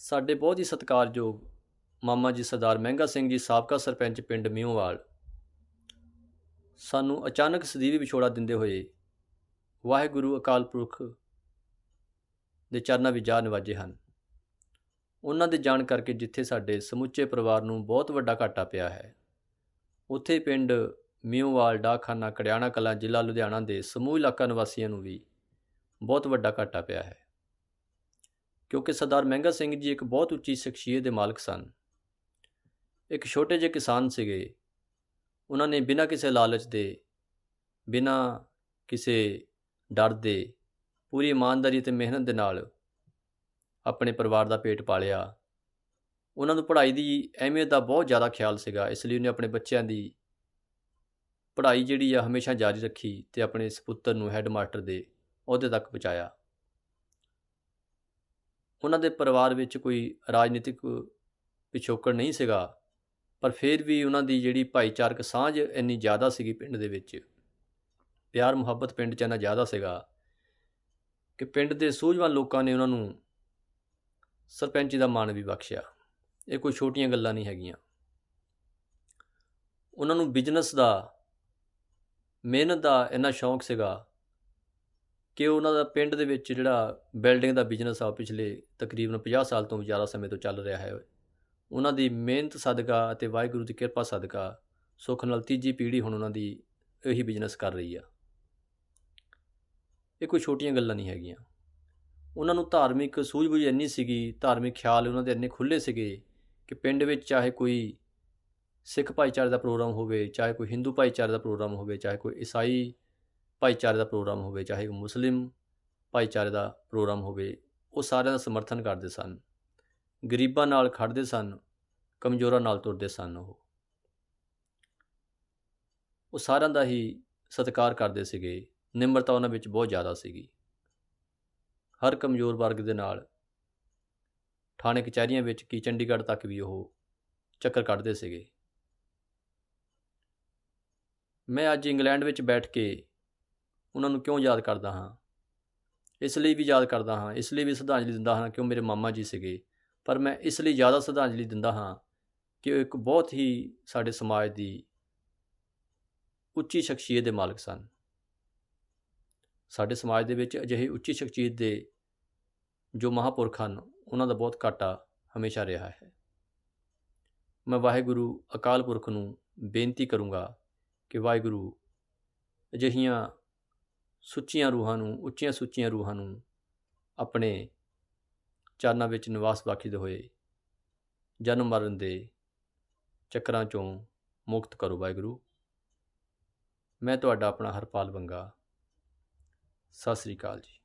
ਸਾਡੇ ਬਹੁਤ ਹੀ ਸਤਿਕਾਰਯੋਗ ਮਾਮਾ ਜੀ ਸਰਦਾਰ ਮਹਿੰਗਾ ਸਿੰਘ ਜੀ, ਸਾਬਕਾ ਸਰਪੰਚ ਪਿੰਡ ਮਿਉਂਵਾਲ ਸਾਨੂੰ ਅਚਾਨਕ ਸਦੀਵੀ ਵਿਛੋੜਾ ਦਿੰਦੇ ਹੋਏ ਵਾਹਿਗੁਰੂ ਅਕਾਲ ਪੁਰਖ ਦੇ ਚਰਨਾਂ ਵਿੱਚ ਜਾ ਨਿਵਾਜੇ ਹਨ। ਉਹਨਾਂ ਦੇ ਜਾਣ ਕਰਕੇ ਜਿੱਥੇ ਸਾਡੇ ਸਮੁੱਚੇ ਪਰਿਵਾਰ ਨੂੰ ਬਹੁਤ ਵੱਡਾ ਘਾਟਾ ਪਿਆ ਹੈ, ਉੱਥੇ ਪਿੰਡ ਮਿਉਂਵਾਲ ਡਾਖਾਨਾ ਕੜਿਆਣਾ ਕਲਾਂ, ਜ਼ਿਲ੍ਹਾ ਲੁਧਿਆਣਾ ਦੇ ਸਮੂਹ ਇਲਾਕਾ ਨਿਵਾਸੀਆਂ ਨੂੰ ਵੀ ਬਹੁਤ ਵੱਡਾ ਘਾਟਾ ਪਿਆ ਹੈ। ਕਿਉਂਕਿ ਸਰਦਾਰ ਮਹਿੰਗਾ ਸਿੰਘ ਜੀ ਇੱਕ ਬਹੁਤ ਉੱਚੀ ਸ਼ਖਸੀਅਤ ਦੇ ਮਾਲਕ ਸਨ। ਇੱਕ ਛੋਟੇ ਜਿਹੇ ਕਿਸਾਨ ਸੀਗੇ। ਉਹਨਾਂ ਨੇ ਬਿਨਾਂ ਕਿਸੇ ਲਾਲਚ ਦੇ, ਬਿਨਾਂ ਕਿਸੇ ਡਰ ਦੇ ਪੂਰੀ ਇਮਾਨਦਾਰੀ ਤੇ ਮਿਹਨਤ ਦੇ ਨਾਲ ਆਪਣੇ ਪਰਿਵਾਰ ਦਾ ਪੇਟ ਪਾਲਿਆ। ਉਹਨਾਂ ਨੂੰ ਪੜ੍ਹਾਈ ਦੀ ਅਹਿਮੀਅਤ ਦਾ ਬਹੁਤ ਜ਼ਿਆਦਾ ਖਿਆਲ ਸੀਗਾ, ਇਸ ਲਈ ਉਹਨੇ ਆਪਣੇ ਬੱਚਿਆਂ ਦੀ ਪੜ੍ਹਾਈ ਜਿਹੜੀ ਆ ਹਮੇਸ਼ਾ ਜਾਰੀ ਰੱਖੀ ਤੇ ਆਪਣੇ ਸੁਪੁੱਤਰ ਨੂੰ ਹੈੱਡਮਾਸਟਰ ਦੇ ਅਹੁਦੇ ਤੱਕ ਪਹੁੰਚਾਇਆ। ਉਹਨਾਂ ਦੇ ਪਰਿਵਾਰ ਵਿੱਚ ਕੋਈ ਰਾਜਨੀਤਿਕ ਪਿਛੋਕੜ ਨਹੀਂ ਸੀਗਾ, ਪਰ ਫਿਰ ਵੀ ਉਹਨਾਂ ਦੀ ਜਿਹੜੀ ਭਾਈਚਾਰਕ ਸਾਂਝ ਇੰਨੀ ਜ਼ਿਆਦਾ ਸੀਗੀ ਪਿੰਡ ਦੇ ਵਿੱਚ, ਪਿਆਰ ਮੁਹੱਬਤ ਪਿੰਡ 'ਚ ਇੰਨਾ ਜ਼ਿਆਦਾ ਸੀਗਾ ਕਿ ਪਿੰਡ ਦੇ ਸੂਝਵਾਨ ਲੋਕਾਂ ਨੇ ਉਹਨਾਂ ਨੂੰ ਸਰਪੰਚੀ ਦਾ ਮਾਣ ਵੀ ਬਖਸ਼ਿਆ। ਇਹ ਕੋਈ ਛੋਟੀਆਂ ਗੱਲਾਂ ਨਹੀਂ ਹੈਗੀਆਂ। ਉਹਨਾਂ ਨੂੰ ਬਿਜ਼ਨਸ ਦਾ, ਮਿਹਨਤ ਦਾ ਇੰਨਾ ਸ਼ੌਂਕ ਸੀਗਾ ਕਿ ਉਹਨਾਂ ਦਾ ਪਿੰਡ ਦੇ ਵਿੱਚ ਜਿਹੜਾ ਬਿਲਡਿੰਗ ਦਾ ਬਿਜ਼ਨਸ ਆ ਪਿਛਲੇ ਤਕਰੀਬਨ 50 ਸਾਲ ਤੋਂ ਜ਼ਿਆਦਾ ਸਮੇਂ ਤੋਂ ਚੱਲ ਰਿਹਾ ਹੈ। ਉਹਨਾਂ ਦੀ ਮਿਹਨਤ ਸਦਕਾ ਅਤੇ ਵਾਹਿਗੁਰੂ ਦੀ ਕਿਰਪਾ ਸਦਕਾ ਸੁੱਖ ਨਾਲ ਤੀਜੀ ਪੀੜ੍ਹੀ ਹੁਣ ਉਹਨਾਂ ਦੀ ਇਹੀ ਬਿਜ਼ਨਸ ਕਰ ਰਹੀ ਆ। ਇਹ ਕੋਈ ਛੋਟੀਆਂ ਗੱਲਾਂ ਨਹੀਂ ਹੈਗੀਆਂ। ਉਹਨਾਂ ਨੂੰ ਧਾਰਮਿਕ ਸੂਝ-ਬੂਝ ਇੰਨੀ ਸੀਗੀ, ਧਾਰਮਿਕ ਖਿਆਲ ਉਹਨਾਂ ਦੇ ਇੰਨੇ ਖੁੱਲੇ ਸੀਗੇ ਕਿ ਪਿੰਡ ਵਿੱਚ ਚਾਹੇ ਕੋਈ ਸਿੱਖ ਭਾਈਚਾਰੇ ਦਾ ਪ੍ਰੋਗਰਾਮ ਹੋਵੇ, ਚਾਹੇ ਕੋਈ ਹਿੰਦੂ ਭਾਈਚਾਰੇ ਦਾ ਪ੍ਰੋਗਰਾਮ ਹੋਵੇ, ਚਾਹੇ ਕੋਈ ਈਸਾਈ ਭਾਈਚਾਰੇ ਦਾ ਪ੍ਰੋਗਰਾਮ ਹੋਵੇ, ਚਾਹੇ ਉਹ ਮੁਸਲਿਮ ਭਾਈਚਾਰੇ ਦਾ ਪ੍ਰੋਗਰਾਮ ਹੋਵੇ, ਉਹ ਸਾਰਿਆਂ ਦਾ ਸਮਰਥਨ ਕਰਦੇ ਸਨ। ਗਰੀਬਾਂ ਨਾਲ ਖੜਦੇ ਸਨ, ਕਮਜ਼ੋਰਾਂ ਨਾਲ ਤੁਰਦੇ ਸਨ ਉਹ। ਉਹ ਸਾਰਿਆਂ ਦਾ ਹੀ ਸਤਿਕਾਰ ਕਰਦੇ ਸੀਗੇ, ਨਿਮਰਤਾ ਉਹਨਾਂ ਵਿੱਚ ਬਹੁਤ ਜ਼ਿਆਦਾ ਸੀਗੀ। ਹਰ ਕਮਜ਼ੋਰ ਵਰਗ ਦੇ ਨਾਲ ਥਾਣੇ ਕਚਹਿਰੀਆਂ ਵਿੱਚ ਕੀ ਚੰਡੀਗੜ੍ਹ ਤੱਕ ਵੀ ਉਹ ਚੱਕਰ ਕੱਢਦੇ ਸੀਗੇ। ਮੈਂ ਅੱਜ ਇੰਗਲੈਂਡ ਵਿੱਚ ਬੈਠ ਕੇ ਉਹਨਾਂ ਨੂੰ ਕਿਉਂ ਯਾਦ ਕਰਦਾ ਹਾਂ? ਇਸ ਲਈ ਵੀ ਯਾਦ ਕਰਦਾ ਹਾਂ, ਇਸ ਲਈ ਵੀ ਸ਼ਰਧਾਂਜਲੀ ਦਿੰਦਾ ਹਾਂ ਕਿ ਉਹ ਮੇਰੇ ਮਾਮਾ ਜੀ ਸੀਗੇ। ਪਰ ਮੈਂ ਇਸ ਲਈ ਜ਼ਿਆਦਾ ਸ਼ਰਧਾਂਜਲੀ ਦਿੰਦਾ ਹਾਂ ਕਿ ਉਹ ਇੱਕ ਬਹੁਤ ਹੀ ਸਾਡੇ ਸਮਾਜ ਦੀ ਉੱਚੀ ਸ਼ਖਸੀਅਤ ਦੇ ਮਾਲਕ ਸਨ। ਸਾਡੇ ਸਮਾਜ ਦੇ ਵਿੱਚ ਅਜਿਹੇ ਉੱਚੀ ਸ਼ਖਸੀਅਤ ਦੇ ਜੋ ਮਹਾਪੁਰਖ ਹਨ, ਉਹਨਾਂ ਦਾ ਬਹੁਤ ਘਾਟਾ ਹਮੇਸ਼ਾ ਰਿਹਾ ਹੈ। ਮੈਂ ਵਾਹਿਗੁਰੂ ਅਕਾਲ ਪੁਰਖ ਨੂੰ ਬੇਨਤੀ ਕਰੂੰਗਾ ਕਿ ਵਾਹਿਗੁਰੂ ਅਜਿਹੀਆਂ ਸੁੱਚੀਆਂ ਰੂਹਾਂ ਨੂੰ, ਉੱਚੀਆਂ ਸੁੱਚੀਆਂ ਰੂਹਾਂ ਨੂੰ ਆਪਣੇ ਚਰਨਾਂ ਵਿੱਚ ਨਿਵਾਸ ਬਖਸ਼ਦੇ ਹੋਏ ਜਨਮ ਮਰਨ ਦੇ ਚੱਕਰਾਂ ਚੋਂ ਮੁਕਤ ਕਰੋ ਵਾਹਿਗੁਰੂ। ਮੈਂ ਤੁਹਾਡਾ ਆਪਣਾ ਹਰਪਾਲ ਬੰਗਾ। ਸਤਿ ਸ੍ਰੀ ਅਕਾਲ ਜੀ।